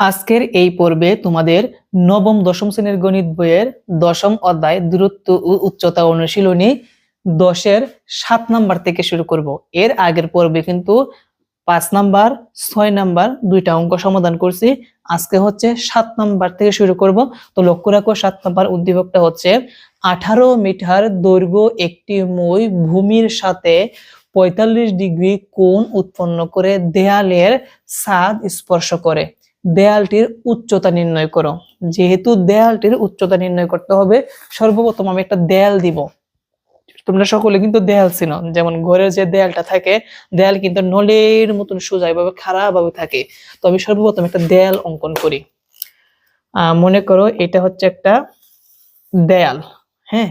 আজকের এই পর্বে তোমাদের নবম, দশম শ্রেণির গণিত বইয়ের দশম অধ্যায় দূরত্ব ও উচ্চতা অনুশীলনী দশের সাত নাম্বার থেকে শুরু করব। এর আগের পর্বে কিন্তু পাঁচ নাম্বার, ছয় নাম্বার দুইটা অঙ্ক সমাধান করছি। আজকে হচ্ছে সাত নাম্বার থেকে শুরু করব। তো লক্ষ্য রাখো, সাত নাম্বার উদ্দীপকটা হচ্ছে, আঠারো মিটার দৈর্ঘ্য একটি মই ভূমির সাথে পঁয়তাল্লিশ ডিগ্রি কোণ উৎপন্ন করে দেয়ালের ছাদ স্পর্শ করে। দেয়ালটির উচ্চতা নির্ণয় করো। যেহেতু দেয়ালটির উচ্চতা নির্ণয় করতে হবে, সর্বপ্রথম আমি একটা দেয়াল দিব। তোমরা সকলে কিন্তু দেয়াল চিনো। যেমন ঘরের যে দেয়ালটা থাকে, দেয়াল কিন্তু নলের মতন সোজা এভাবে খারাপ ভাবে থাকে। তো আমি সর্বপ্রথম একটা দেয়াল অঙ্কন করি। মনে করো এটা হচ্ছে একটা দেয়াল হ্যাঁ?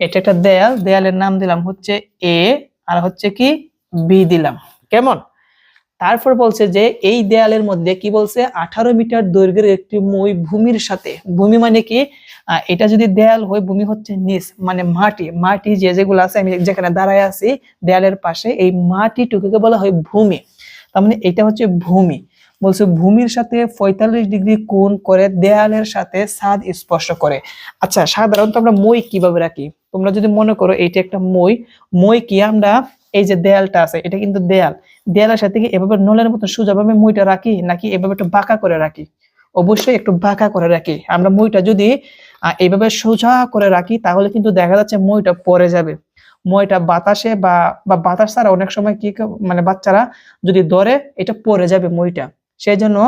এটা একটা দেয়াল, দেয়ালের নাম দিলাম হচ্ছে এ, আর হচ্ছে কি বি দিলাম। কেমন? তারপর বলছে যে, এই দেয়ালের মধ্যে কি বলছে? আঠারো মিটার দৈর্ঘ্যের একটি মই ভূমির সাথে। ভূমি মানে কি? এটা যদি দেয়াল হয়, ভূমি হচ্ছে নিচ মানে মাটি। মাটি যে যেগুলো আছে, আমি যেখানে দাঁড়ায় আছি, দেয়ালের পাশে, এই মাটিটুকুকে বলা হয় ভূমি। তার মানে এটা হচ্ছে ভূমি। বলছে, ভূমির সাথে পঁয়তাল্লিশ ডিগ্রি কোণ করে দেয়ালের সাথে ছাদ স্পর্শ করে। আচ্ছা সাধারণত আমরা মই কীভাবে রাখি? তোমরা যদি মনে করো, এইটা একটা মই। মই কি? আমরা এই যে দেয়ালটা আছে, এটা কিন্তু দেয়াল। দেয়ালের সাথে কি এভাবে নলের মতো সোজাভাবে মইটা রাখি, নাকি এভাবে একটু বাঁকা করে রাখি? অবশ্যই একটু বাঁকা করে রাখি। আমরা মইটা যদি এইভাবে সোজা করে রাখি, তাহলে কিন্তু দেখা যাচ্ছে মইটা পরে যাবে। মইটা বাতাসে বা বা বাতাস ছাড়া অনেক সময় কি মানে বাচ্চারা যদি ধরে, এটা পরে যাবে মইটা। সেই জন্য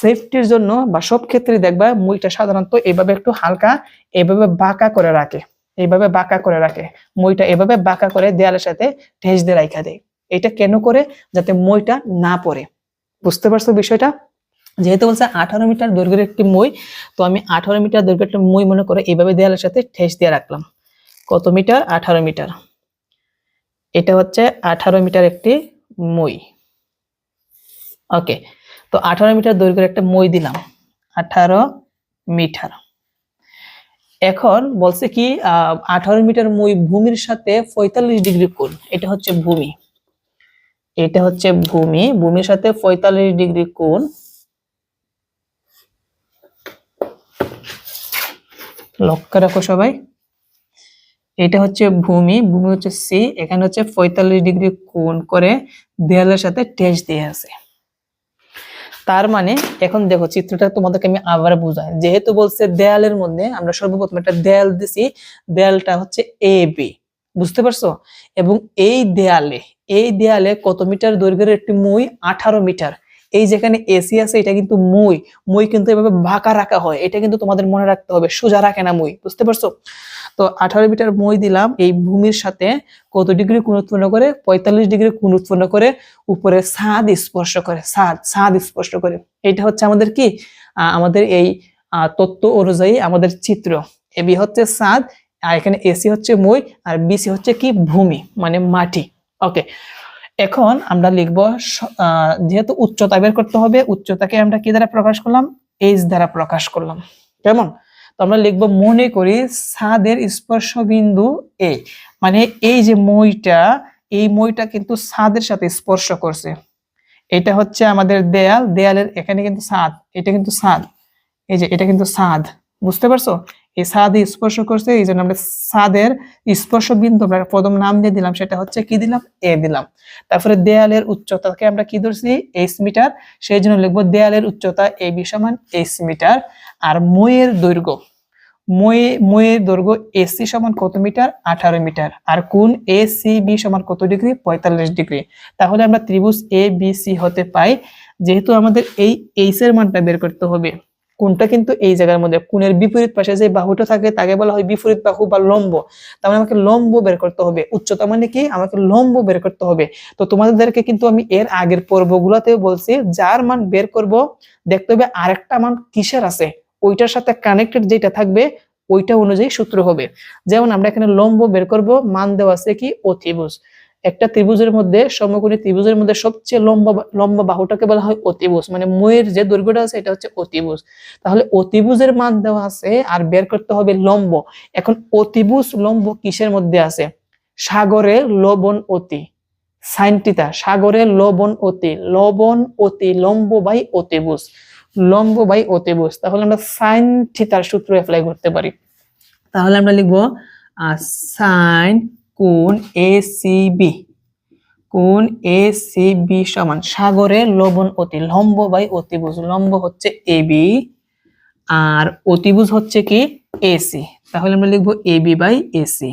সেফটির জন্য বা সব ক্ষেত্রে দেখবা মইটা সাধারণত এইভাবে একটু হালকা এইভাবে বাঁকা করে রাখে। এইভাবে বাঁকা করে রাখে। মইটা এভাবে বাঁকা করে দেয়ালের সাথে ঠেস দিয়ে রাখা দেয়। এটা কেন করে যাতে মইটা না পড়ে? বুঝতে পারছ বিষয়টা? যেহেতু বলছে আঠারো মিটার দৈর্ঘ্যের একটি মই, তো আমি আঠারো মিটার দৈর্ঘ্যের একটা মই মনে করে এইভাবে দেয়ালের সাথে ঠেস দিয়ে রাখলাম। কত মিটার? আঠারো মিটার। এটা হচ্ছে আঠারো মিটার একটি মই। ওকে, তো আঠারো মিটার দৈর্ঘ্যের একটা মই দিলাম। আঠারো মিটার। এখন বলছে কি আঠারো মিটার মই ভূমির সাথে পঁয়তাল্লিশ ডিগ্রি কোণ, এটা হচ্ছে ভূমি। এটা হচ্ছে ভূমি। ভূমির সাথে পঁয়তাল্লিশ ডিগ্রি কোণ। লক্ষ্য রাখো সবাই। এটা হচ্ছে ভূমি। ভূমি হচ্ছে সি এখানে হচ্ছে পঁয়তাল্লিশ ডিগ্রি কোণ করে দেয়ালের সাথে টেস দিয়ে আছে। তার মানে এখন দেখো চিত্রটা তোমাদেরকে আমি আবার বুঝাই। যেহেতু বলছে দেয়ালের মধ্যে, আমরা সর্বপ্রথম একটা দেয়াল দিছি। দেয়ালটা হচ্ছে এ বি বুঝতে পারছ? এবং এই দেয়ালে এই দেয়ালে কত মিটার দৈর্ঘ্যের একটি মই? আঠারো মিটার। এই যেখানে এসি আছে, এটা কিন্তু মই। মই কিন্তু এভাবে বাঁকা রাখা হয়। এটা কিন্তু তোমাদের মনে রাখতে হবে, সোজা রাখে না মই। বুঝতে পারছ? তো আঠারো মিটার মই দিলাম, এই ভূমির সাথে কত ডিগ্রি কোণ উৎপন্ন করে? পঁয়তাল্লিশ ডিগ্রি কোণ উৎপন্ন করে? উপরে ছাদ স্পর্শ করে, ছাদ ছাদ স্পর্শ করে। এটা হচ্ছে আমাদের কি? আমাদের এই তত্ত্ব অনুযায়ী আমাদের চিত্র। এবি হচ্ছে ছাদ আর এখানে এসি হচ্ছে মই আর বিসি হচ্ছে কি? ভূমি মানে মাটি। ওকে এখন আমরা লিখব যেহেতু উচ্চতা বের করতে হবে, উচ্চতাকে আমরা কি দ্বারা প্রকাশ করলাম? এইচ দ্বারা প্রকাশ করলাম। কেমন? তো আমরা লিখব মনে করি ছাদের স্পর্শ বিন্দু এ মানে এই যে মইটা, এই মইটা কিন্তু ছাদের সাথে স্পর্শ করছে। এটা হচ্ছে আমাদের দেয়াল। দেয়ালের এখানে কিন্তু ছাদ, এটা কিন্তু ছাদ। এই যে এটা কিন্তু ছাদ। বুঝতে পারছ? এই ছাদে স্পর্শ করছে, এই জন্য আমরা ছাদের স্পর্শ বিন্দু আমরা প্রথম নাম দিয়ে দিলাম, সেটা হচ্ছে কি দিলাম? এ দিলাম। তারপরে দেয়ালের উচ্চতাকে আমরা কি ধরছি? এইচ মিটার সেই জন্য লিখব দেয়ালের উচ্চতা এ বি সমান এইচ মিটার আর মইয়ের দৈর্ঘ্য, মই, মইয়ের দৈর্ঘ্য এসি সমান কত মিটার আঠারো মিটার আর কোন এ সি বি সমান কত ডিগ্রি পঁয়তাল্লিশ ডিগ্রি তাহলে আমরা ত্রিভুজ এ বি সি হতে পাই, যেহেতু আমাদের এই এইচ এর মানটা বের করতে হবে। কোনটা কিন্তু এই জায়গার মধ্যে, কোণের বিপরীত পাশে যে বাহুটা থাকে তাকে বলা হয় বিপরীত বাহু বা লম্ব। তার মানে আমাকে লম্ব বের করতে হবে। উচ্চতা মানে কি? আমাকে লম্ব বের করতে হবে। তো তোমাদেরকে কিন্তু আমি এর আগের পর্বগুলোতেও বলছি, যার মান বের করব, দেখতে হবে আরেকটা মান কিসের আছে। ওইটার সাথে কানেক্টেড যেটা থাকবে, ওইটা অনুযায়ী সূত্র হবে। যেমন আমরা এখানে লম্ব বের করব, মান দেওয়া আছে কি? অতিভুজ। একটা ত্রিভুজের মধ্যে, সমকোণী ত্রিভুজের মধ্যে সবচেয়ে লম্বা লম্বা বাহুটাকে বলা হয় অতিভুজ। মানে ময়ের যে দৈর্ঘ্যটা আছে, এটা হচ্ছে অতিভুজ। তাহলে অতিভুজের মান দেওয়া আছে আর বের করতে হবে লম্ব। এখন অতিভুজ লম্ব কিসের মধ্যে আছে? সাগরে লবণ অতি। সাইনটিতা সাগরে লবণ অতি। লবণ অতি, লম্ব বাই অতিভুজ। লম্ব বাই অতিভুজ। তাহলে আমরা সাইন থিতার সূত্র অ্যাপ্লাই করতে পারি। তাহলে আমরা লিখব সাইন কোণ এ সি বি কোণ এ সি বি সমান সাগরে লবণ অতি লম্ব বাই অতিভুজ লম্ব হচ্ছে এ বি আর অতিভুজ হচ্ছে কি এসি তাহলে আমরা লিখব এ বি বাই এসি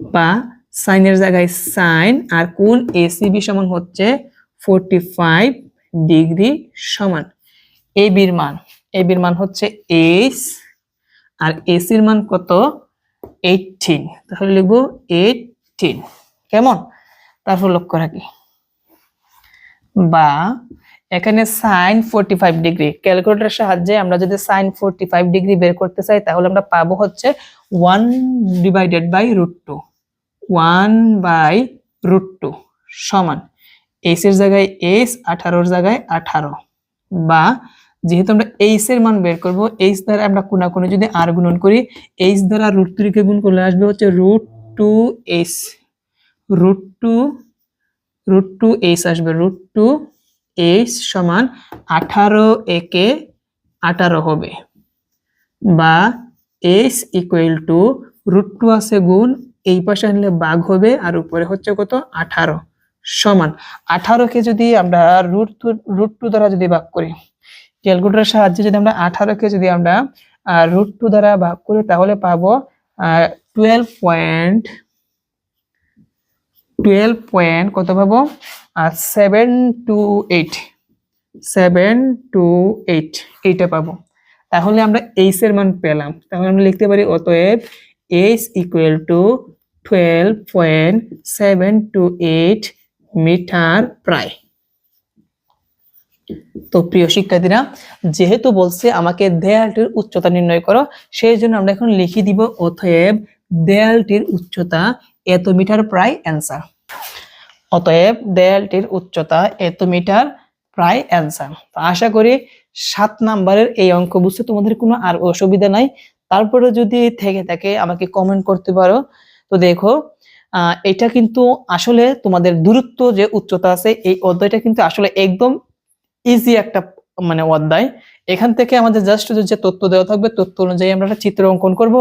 বা সাইনের জায়গায় সাইন আর কোণ এসিবি সমান হচ্ছে ফোরটি ফাইভ ডিগ্রি সমান। এ বির মান এ বির মান হচ্ছে এইচ আর এসির মান কত? এইটিন তাহলে লিখব এইটিন কেমন? তারপর লক্ষ্য রাখি। বা এখানে সাইন ফোরটি ফাইভ ডিগ্রি ক্যালকুলেটরের সাহায্যে আমরা যদি সাইন ফোরটি ফাইভ ডিগ্রি বের করতে চাই, তাহলে আমরা পাবো হচ্ছে one divided by root two one by root two সমান। এর জায়গায় এইচ আঠারোর জায়গায় আঠারো। বা যেহেতু আমরা এইচ এর মান বের করব এইচ দ্বারা আমরা কোনা কোনে যদি আর গুণন করি এইচ দ্বারা রুট থ্রিকে গুণ করলে আসবে হচ্ছে root two H root two root two H আসবে। রুট টু এইচ সমান আঠারো একে আঠারো হবে। বা H equal to root two আছে গুণ এই পাশে আনলে বাঘ হবে আর উপরে হচ্ছে কত? আঠারো। সমান আঠারোকে যদি আমরা রুট টু রুট টু দ্বারা যদি ভাগ করি ক্যালকুলেটরের সাহায্যে যদি আমরা আঠারোকে যদি আমরা রুট টু দ্বারা ভাগ করি, তাহলে পাবো টুয়েলভ পয়েন্ট টুয়েলভ পয়েন্ট কত পাবো? Seven two eight seven two eight এইটা পাবো। তাহলে আমরা এইচ এর মান পেলাম। তাহলে আমরা লিখতে পারি অতএব H equal to twelve point seven two eight metre প্রায়। তো প্রিয় শিক্ষার্থীরা, যেহেতু বলছে আমাকে দেয়ালটির উচ্চতা নির্ণয় করো, সেই জন্য আমরা এখন লিখে দিব অতএব দেয়ালটির উচ্চতা এত মিটার প্রায় অ্যান্সার। অতএব দেয়ালটির উচ্চতা এত মিটার প্রায় অ্যান্সার। আশা করি সাত নাম্বারের এই অঙ্ক বুঝতে তোমাদের কোনো আর অসুবিধা নাই। তারপরে যদি থেকে থাকে আমাকে কমেন্ট করতে পারো। তো দেখো এটা কিন্তু আসলে তোমাদের দূরত্ব যে উচ্চতা আছে, এই অধ্যায়টা কিন্তু আসলে একদম ইজি একটা মানে অধ্যায়। এখান থেকে আমাদের জাস্ট যে তথ্য দেওয়া থাকবে, তথ্য অনুযায়ী আমরা একটা চিত্র অঙ্কন করব।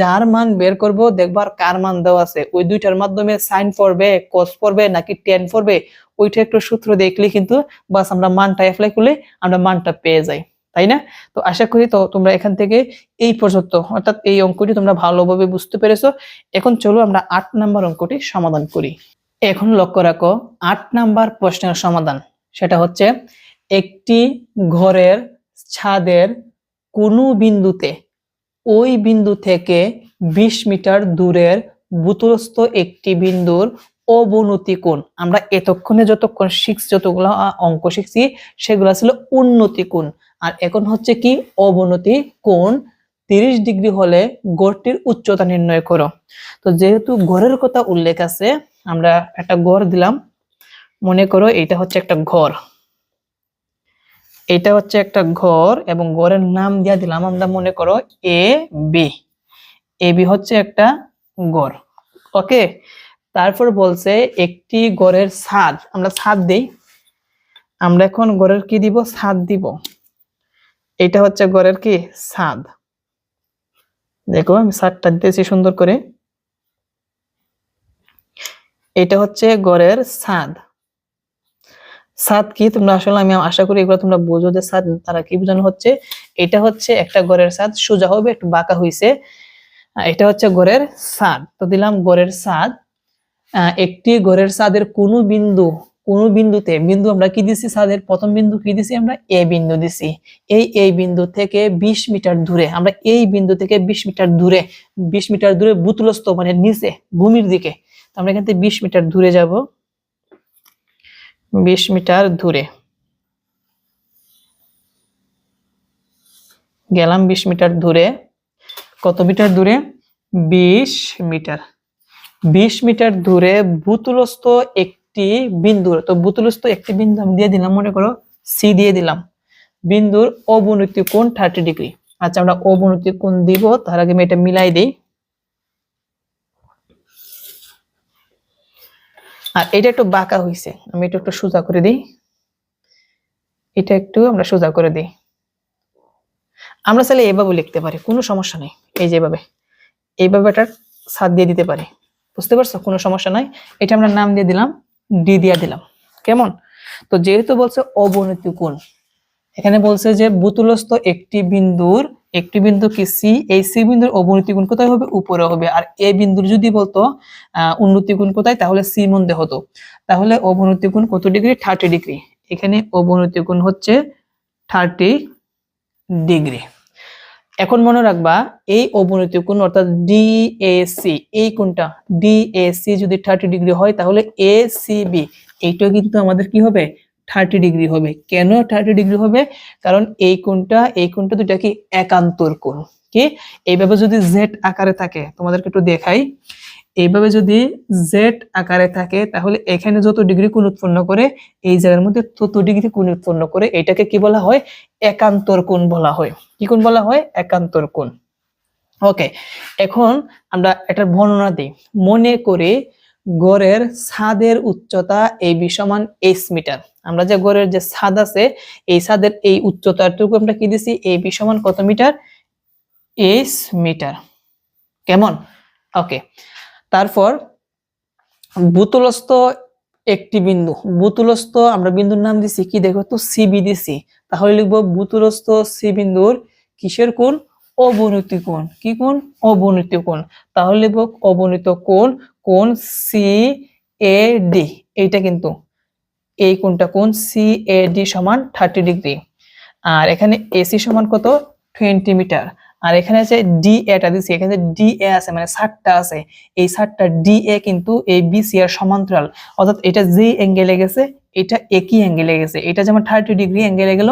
যার মান বের করব দেখবার কার মান দেওয়া আছে। ওই দুইটার মাধ্যমে সাইন পড়বে কস পড়বে, নাকি টেন পড়বে, ওইটা একটু সূত্র দেখলে কিন্তু বাস আমরা মানটা অ্যাপ্লাই করলে আমরা মানটা পেয়ে যাই, তাই না? তো আশা করি তো তোমরা এখান থেকে এই পর্যন্ত, অর্থাৎ এই অঙ্কটি তোমরা ভালোভাবে বুঝতে পেরেছ। এখন চলো আমরা আট নাম্বার অঙ্কটি সমাধান করি। এখন লক্ষ্য রাখো, আট নাম্বার প্রশ্নের সমাধান, সেটা হচ্ছে একটি ঘরের ছাদের কোনো বিন্দুতে। ওই বিন্দু থেকে বিশ মিটার দূরের ভূতলস্থ একটি বিন্দুর অবনতি কোণ। আমরা এতক্ষণে যতক্ষণ শিখছি যতগুলো অঙ্ক শিখছি, সেগুলো ছিল উন্নতি কোণ। আর এখন হচ্ছে কি অবনতি কোণ? তিরিশ ডিগ্রি হলে গড়টির উচ্চতা নির্ণয় করো। তো যেহেতু গড়ের কথা উল্লেখ আছে, আমরা একটা গড় দিলাম। মনে করো এটা হচ্ছে একটা ঘর। এটা হচ্ছে একটা ঘর এবং ঘরের নাম দিয়া দিলাম। আমরা মনে করো এ বি এ বি হচ্ছে একটা ঘর। ওকে তারপর বলছে একটি ঘরের ছাদ। আমরা ছাদ দিই। আমরা এখন ঘরের কি দিব? ছাদ দিব। এটা হচ্ছে ঘরের কি? ছাদ। দেখো, আমি ছাদটা দিতেছি সুন্দর করে। এটা হচ্ছে ঘরের ছাদ। ছাদ কি তোমরা আসলে আমি আশা করি এগুলো তোমরা বোঝো যে ছাদ তারা কি বোঝানো হচ্ছে। এটা হচ্ছে একটা ঘরের ছাদ সোজা হবে একটু বাঁকা হইছে। এটা হচ্ছে ঘরের ছাদ তো দিলাম ছাদ আহ, একটি ঘরের ছাদের কোনো বিন্দু কোন বিন্দুতে বিন্দু আমরা কি দিছি ছাদের প্রথম বিন্দু কি দিছি? আমরা এ বিন্দু দিছি। এই এই বিন্দু থেকে ২০ মিটার দূরে আমরা এই বিন্দু থেকে ২০ মিটার দূরে ২০ মিটার দূরে ভূতলস্থ মানে নিচে ভূমির দিকে। তো আমরা এখান থেকে ২০ মিটার দূরে যাব। ২০ মিটার দূরে। গেলাম ২০ মিটার দূরে। কত মিটার দূরে? ২০ মিটার। ২০ মিটার দূরে ভূতলস্থ একটি বিন্দু তো ভূতলস্থ একটি বিন্দু আমি দিয়ে দিলাম, মনে করো সি দিয়ে দিলাম। বিন্দুর অবনতি কোণ থার্টি ডিগ্রি আচ্ছা আমরা অবনতি কোণ দিব, তার আগে আমি এটা মিলাই দিই। আর এটা একটু বাঁকা হয়েছে আমি এটা একটু সোজা করে দিই। এটা একটু আমরা সোজা করে দিই। আমরা চাইলে এভাবে লিখতে পারি, কোনো সমস্যা নেই। এই যেভাবে এইভাবে এটা সাত দিয়ে দিতে পারি। বুঝতে পারছ? কোনো সমস্যা নাই। এটা আমরা নাম দিয়ে দিলাম, ডি দিয়ে দিলাম। কেমন? তো যেহেতু বলছে অবনতি কোণ এখানে বলছে যে বুতুলস্থ একটি বিন্দুর একটি বিন্দু কি সি এই সি বিন্দুর অবনতি কোণ কোথায় হবে? উপরে হবে। আর এ বিন্দুর যদি বলতো, আহ, উন্নতি গুণ কোথায়? তাহলে সি মধ্যে হতো। তাহলে অবনতি কোণ কত ডিগ্রি? Thirty degree. এখানে অবনতি কোণ হচ্ছে থার্টি ডিগ্রি। এখন মনে রাখবা, এই অবনতি কোণ অর্থাৎ ডিএসি এই কোণটা ডিএসি যদি থার্টি ডিগ্রি হয়, তাহলে এসিবি এইটাও কিন্তু আমাদের কি হবে? থার্টি ডিগ্রি হবে। কেন থার্টি ডিগ্রি হবে? কারণ এই কোণটা এই কোণটা দুটা কি একান্তর কোণ কি এইভাবে যদি জেড আকারে থাকে, তোমাদেরকে একটু দেখাই। এইভাবে যদি জেড আকারে থাকে, তাহলে এখানে যত ডিগ্রি কোণ উৎপন্ন করে, এই জায়গার মধ্যে তত ডিগ্রি কোণ উৎপন্ন করে, এটাকে কি বলা হয়? একান্তর কোণ বলা হয়। কি কোণ বলা হয়? একান্তর কোণ। ওকে এখন আমরা এটার বর্ণনা দিই। মনে করে গড়ের ছাদের উচ্চতা এই সমান এইচ মিটার আমরা যে গড়ের যে ছাদ আছে, এই ছাদের এই উচ্চতাটুকু আমরা কি দিছি? এ বি সমান কত মিটার? H metre. কেমন? ওকে। তারপর বুতলস্থ একটি বিন্দু। বুতুলস্থ আমরা বিন্দুর নাম দিছি কি? দেখো তো সিবি দিছি। তাহলে লিখব বুতুলস্থ সি বিন্দুর কিসের কোণ? অবনতি কোণ। কি কোণ? অবনতি কোণ। তাহলে লিখব অবনীত কোণ কোণ সি এ ডি। এইটা কিন্তু এই কোনটা কোন সি এ ডি সমান থার্টি ডিগ্রি আর এখানে এসি সমান কত? টোয়েন্টি মিটার আর এখানে আছে ডি এটা দিচ্ছি এখানে ডি এ আছে মানে ষাটটা আছে, এই ষাটটা ডি এ কিন্তু এই বিসি আর সমান্তরাল। অর্থাৎ এটা যেই অ্যাঙ্গেলে গেছে এটা একই অ্যাঙ্গেলে গেছে। এটা যেমন থার্টি ডিগ্রি অ্যাঙ্গেলে গেল,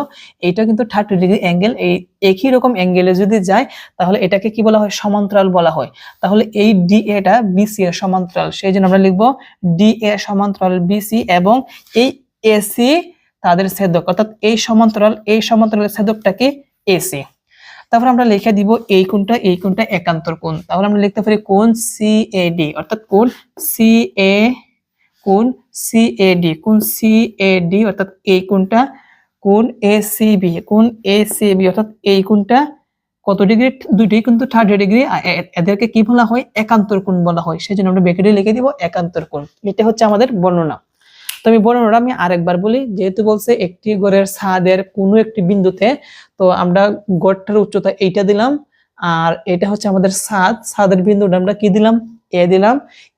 এটা কিন্তু থার্টি ডিগ্রি অ্যাঙ্গেল এই একই রকম অ্যাঙ্গেলে যদি যায়, তাহলে এটাকে কি বলা হয়? সমান্তরাল বলা হয়। তাহলে এই ডি এটা বিসি এর সমান্তরাল, সেই জন্য আমরা লিখব ডি এ সমান্তরাল বিসি এবং এই এসি তাদের ছেদক, অর্থাৎ এই সমান্তরাল, এই সমান্তরালের ছেদকটাকে এসি তারপর আমরা লিখে দিব এই কোনটা এই কোনটা একান্তর কোণ। তাহলে আমরা লিখতে পারি কোন সি এ ডি অর্থাৎ কোন সি এ কোণ সি এ ডি কোণ সি এ ডি অর্থাৎ এই কোণটা কোণ এ সি বি কোণ এ সি বি অর্থাৎ এই কোনটা, কত ডিগ্রি, দুইটাই কিন্তু থার্টি ডিগ্রি এদেরকে কি বলা হয়? একান্তর কোণ বলা হয়। সেই জন্য আমরা ব্যাকেটে লিখে দিব, একান্তর কোণ। এটা হচ্ছে আমাদের বর্ণনা। তো আমি বর্ণনাটা আমি আরেকবার বলি, যেহেতু বলছে একটি গড়ের ছাদের কোনো একটি বিন্দুতে, তো আমরা গড়টার উচ্চতা এইটা দিলাম, আর এটা হচ্ছে আমাদের ছাদ। ছাদের বিন্দুটা আমরা কি দিলাম? এ দিলাম।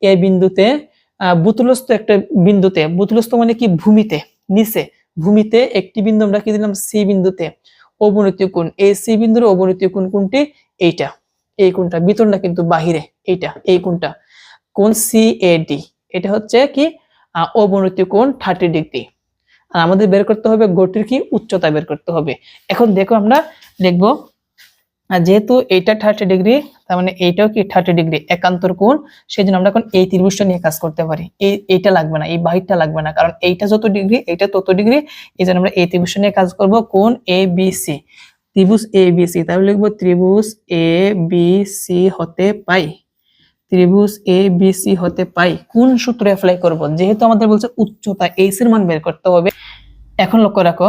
এ বিন্দুতে বুতুলস্থ একটা বিন্দুতে বুতুলস্থ মানে কি? ভূমিতে, নিচে। ভূমিতে একটি বিন্দু আমরা কি দিলাম? সি বিন্দুতে। অবনতি কোণ এই সি বিন্দুর অবনতি কোণ কোনটি? এইটা। এই কোণটা। ভিতরটা কিন্তু বাহিরে। এইটা, এই কোণটা। কোণ সি, এ, ডি। এটা হচ্ছে কি? অবনতি কোণ থার্টি ডিগ্রি। আর আমাদের বের করতে হবে গতির কি? উচ্চতা বের করতে হবে। এখন দেখো আমরা লিখব আর যেহেতু এইটা থার্টি ডিগ্রি তার মানে এইটাও কি থার্টি ডিগ্রি একান্তর কোণ সেই জন্য আমরা এখন এই ত্রিভুজটা নিয়ে কাজ করতে পারি। এই, এইটা লাগবে না, এই বাহিরটা লাগবে না, কারণ এইটা যত ডিগ্রি এইটা তত ডিগ্রি এই জন্য আমরা এই ত্রিভুজটা নিয়ে কাজ করব কোণ এ বি সি ত্রিভুজ এ বি সি তাহলে লিখব ত্রিভুজ এ বি সি হতে পাই। ত্রিভুজ এ বি সি হতে পাই। কোন সূত্র অ্যাপ্লাই করব? যেহেতু আমাদের বলছে উচ্চতা এইচ এর মান বের করতে হবে। এখন লক্ষ্য রাখো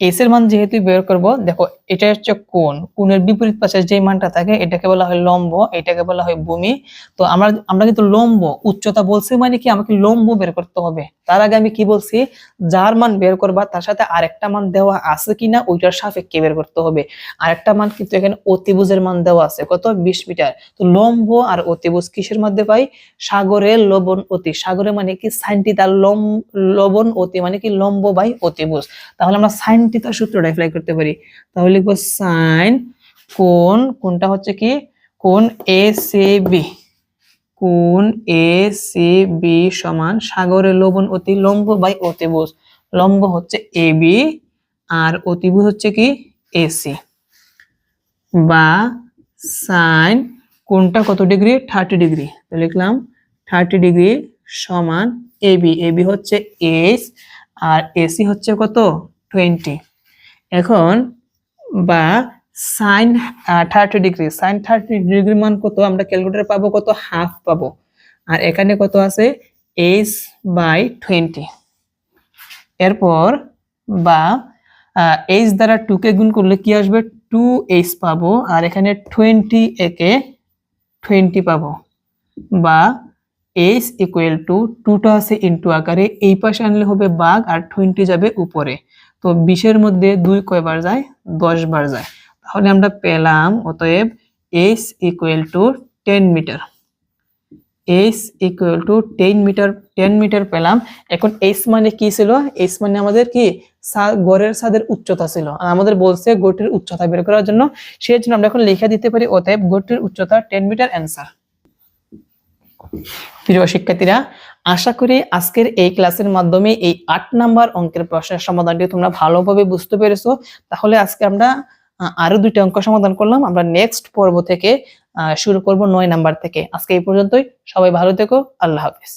এইচ এর মান যেহেতু বের করব, দেখো এটা হচ্ছে কোন কোণের বিপরীত পাশে যে মানটা থাকে, এটাকে বলা হয় লম্ব, এটাকে বলা হয় ভূমি। তো আমরা আমরা কিন্তু লম্ব, উচ্চতা বলছি মানে কি আমাকে লম্ব বের করতে হবে। তার আগে আমি কি বলছি, যার মান বের করবা, তার সাথে আরেকটা মান দেওয়া আছে কিনা, ওইটার সাপেক্ষে বের করতে হবে। আরেকটা মান কিন্তু এখানে অতিভুজের মান দেওয়া আছে। কত? বিশ মিটার। তো লম্ব আর অতিভুজ কিসের মধ্যে পাই? সাগরের লবণ অতি। সাগরে মানে কি? সাইনটি তার লম, লবণ অতি মানে কি? লম্ব বাই অতিভুজ। তাহলে আমরা সাইন টিতার সূত্রটা অ্যাপ্লাই করতে পারি? তাহলে লিখব সাইন কোন কোনটা হচ্ছে কি? কোন এ সি বি কোন এ সি বি সমান সাগরের লবণ অতি লম্ব বাই অতিভুজ। লম্ব হচ্ছে এ বি আর অতিভুজ হচ্ছে কি? এসি বা সাইন কোনটা কত ডিগ্রি? Thirty degree. তো লিখলাম থার্টি ডিগ্রি সমান এবি এবি হচ্ছে এইচ আর এসি হচ্ছে কত? টোয়েন্টি। এখন বা sine thirty degree sine thirty degree মান কত? আমরা ক্যালকুলেটারে পাবো কত? হাফ পাবো। আর এখানে কত আছে? এইচ বাই টোয়েন্টি এরপর বা এইচ দ্বারা টু কে গুণ করলে কি আসবে? টু এইচ পাবো। আর এখানে টোয়েন্টি একে টোয়েন্টি পাবো। বা এইচ ইকুয়াল টু টুটা আছে ইন্টু আকারে। এই পাশে আনলে হবে বাঘ, আর টোয়েন্টি যাবে উপরে। তো বিশের মধ্যে দুই কয়বার যায়? দশ বার যায়। তাহলে আমরা পেলাম অতএব H equal to ten metre H equal to ten metre ten metre পেলাম। এখন এইচ মানে কি ছিল? এইচ মানে আমাদের কি? গড়ের ছাদের উচ্চতা ছিল। আর আমাদের বলছে গড়টির উচ্চতা বের করার জন্য। সেই জন্য আমরা এখন লিখে দিতে পারি অতএব গড়টির উচ্চতা টেন মিটার অ্যান্সার প্রিয় শিক্ষার্থীরা আশা করি আজকের এই ক্লাসের মাধ্যমে এই আট নাম্বার অঙ্কের প্রশ্নের সমাধানটি তোমরা ভালোভাবে বুঝতে পেরেছ। তাহলে আজকে আমরা আরও দুইটা অঙ্ক সমাধান করলাম। আমরা নেক্সট পর্ব থেকে শুরু করব নয় নাম্বার থেকে। আজকে এই পর্যন্তই। সবাই ভালো থেকো। আল্লাহ হাফিজ।